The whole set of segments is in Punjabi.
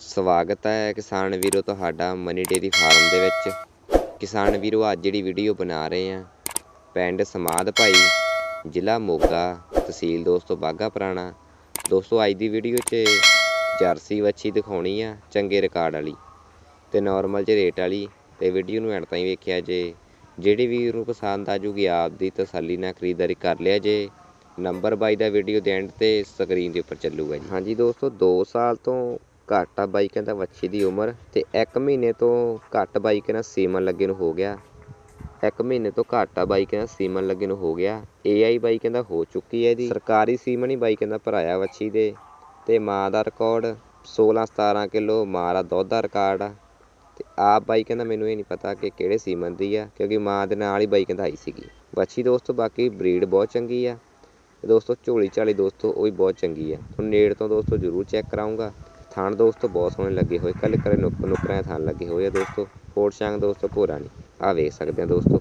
ਸਵਾਗਤ ਹੈ ਕਿਸਾਨ ਵੀਰੋ ਤੁਹਾਡਾ ਮਨੀ ਡੇਰੀ ਫਾਰਮ ਦੇ ਵਿੱਚ। ਕਿਸਾਨ ਵੀਰੋ, ਅੱਜ ਜਿਹੜੀ ਵੀਡੀਓ ਬਣਾ ਰਹੇ ਆ ਪਿੰਡ ਸਮਾਦ ਭਾਈ, ਜ਼ਿਲ੍ਹਾ ਮੋਗਾ, ਤਹਿਸੀਲ ਦੋਸਤੋ ਬਾਗਾ ਪੁਰਾਣਾ। ਦੋਸਤੋ, ਅੱਜ ਦੀ ਵੀਡੀਓ 'ਚ ਜਰਸੀ ਵੱਛੀ ਦਿਖਾਉਣੀ ਆ ਚੰਗੇ ਰਿਕਾਰਡ ਵਾਲੀ ਤੇ ਨਾਰਮਲ 'ਚ ਰੇਟ ਵਾਲੀ ਤੇ ਵੀਡੀਓ ਨੂੰ ਐਂਡ ਤਾਈਂ ਵੇਖਿਆ ਜੇ। ਜਿਹੜੀ ਵੀਰ ਨੂੰ ਪਸੰਦ ਆ ਜੂਗੀ, ਆਪ ਦੀ ਤਸੱਲੀ ਨਾਲ ਖਰੀਦਦਾਰੀ ਕਰ ਲਿਆ ਜੇ। ਨੰਬਰ ਬਾਈ ਦਾ ਵੀਡੀਓ ਦੇ ਐਂਡ ਤੇ ਸਕਰੀਨ ਦੇ ਉੱਪਰ ਚੱਲੂਗਾ ਜੀ। ਹਾਂਜੀ ਦੋਸਤੋ 2 ਸਾਲ ਤੋਂ ਘੱਟ ਆ ਬਾਈ, ਕਹਿੰਦਾ ਵੱਛੀ ਦੀ ਉਮਰ ਤੇ 1 ਮਹੀਨੇ ਤੋਂ ਘੱਟ ਬਾਈ, ਕਹਿੰਦਾ ਸੀਮਨ ਲੱਗੇ ਨੂੰ ਹੋ ਗਿਆ। 1 ਮਹੀਨੇ ਤੋਂ ਘੱਟ ਆ ਬਾਈਕ ਕਹਿੰਦਾ ਸੀਮਨ ਲੱਗੇ ਨੂੰ ਹੋ ਗਿਆ। ਏਆਈ ਬਾਈਕ ਕਹਿੰਦਾ ਹੋ ਚੁੱਕੀ ਹੈ ਇਹਦੀ। ਸਰਕਾਰੀ ਸੀਮਨ ਹੀ ਬਾਈ ਕਹਿੰਦਾ ਭਰਾਇਆ ਵੱਛੀ ਦੇ। ਤੇ ਮਾਂ ਦਾ ਰਿਕਾਰਡ 16 17 ਕਿਲੋ, ਮਾਂ ਦਾ ਦੁੱਧ ਦਾ ਰਿਕਾਰਡ ਆ। ਤੇ ਆਪ ਬਾਈ ਕਹਿੰਦਾ ਮੈਨੂੰ ਇਹ ਨਹੀਂ ਪਤਾ ਕਿ ਕਿਹੜੇ ਸੀਮਨ ਦੀ ਆ, ਕਿਉਂਕਿ ਮਾਂ ਦੇ ਨਾਲ ਹੀ ਬਾਈ ਕਹਿੰਦਾ ਆਈ ਸੀਗੀ। ਵੱਛੀ ਦੋਸਤੋ, ਬਾਕੀ ਬਰੀਡ ਬਹੁਤ ਚੰਗੀ ਆ। ਦੋਸਤੋ, ਝੋਲੀ ਝਾਲੀ ਦੋਸਤੋ, ਉਹ ਵੀ ਬਹੁਤ ਚੰਗੀ ਆ। ਤੁਹਾਨੂੰ ਨੇੜ ਤੋਂ ਦੋਸਤੋ ਜ਼ਰੂਰ ਚੈੱਕ ਕਰਾਉਂਗਾ ਥਾਣ ਦੋਸਤੋ, ਬਹੁਤ ਸੋਹਣੇ ਲੱਗੇ ਹੋਏ। ਕੱਲੇ ਕੱਲੇ ਨੁੱਕ ਨੁੱਕਰਾਂ ਦੇ ਥਣ ਲੱਗੇ ਹੋਏ ਆ ਦੋਸਤੋ। ਫੋੜ ਸ਼ਾਂਗ ਦੋਸਤੋ, ਭੋਰਾ ਨਹੀਂ। ਆ ਵੇਖ ਸਕਦੇ ਆ ਦੋਸਤੋ।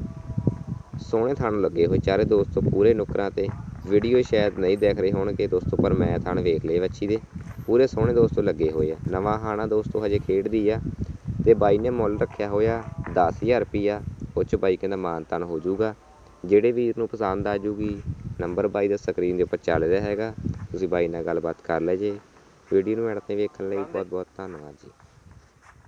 ਸੋਹਣੇ ਥਾਣ ਲੱਗੇ ਹੋਏ। ਚਾਰੇ ਦੋਸਤੋ ਪੂਰੇ ਨੁੱਕਰਾਂ ਤੇ। ਵੀਡੀਓ ਸ਼ਾਇਦ ਨਹੀਂ ਦੇਖ ਰਹੇ ਹੋਣਗੇ ਦੋਸਤੋ, ਪਰ ਮੈਂ ਥਾਣ ਵੇਖ ਲਏ ਵੱਛੀ ਦੇ। ਪੂਰੇ ਸੋਹਣੇ ਦੋਸਤੋ ਲੱਗੇ ਹੋਏ ਆ। ਨਵਾਂ ਹਾਣਾ ਦੋਸਤੋ ਹਜੇ ਖੇਡਦੀ ਆ। ਤੇ ਬਾਈ ਨੇ ਮੁੱਲ ਰੱਖਿਆ ਹੋਇਆ 10000 ਰੁਪਿਆ ਉਹ 'ਚ ਬਾਈ ਕਹਿੰਦਾ ਮਾਨ ਤਾਨ ਹੋ ਜਾਊਗਾ। ਜਿਹੜੇ ਵੀਰ ਨੂੰ ਪਸੰਦ ਆ ਜੂਗੀ ਨੰਬਰ ਬਾਈ ਦਾ ਸਕਰੀਨ ਦੇ ਉੱਪਰ ਚੱਲ ਰਿਹਾ ਹੈਗਾ। ਤੁਸੀਂ ਬਾਈ ਨਾਲ ਗੱਲਬਾਤ ਕਰ ਲੈ ਜੇ। ਵੀਡੀਓ ਨੂੰ ਐਡ ਤੇ ਵੇਖਣ ਲਈ ਬਹੁਤ ਬਹੁਤ ਧੰਨਵਾਦ ਜੀ।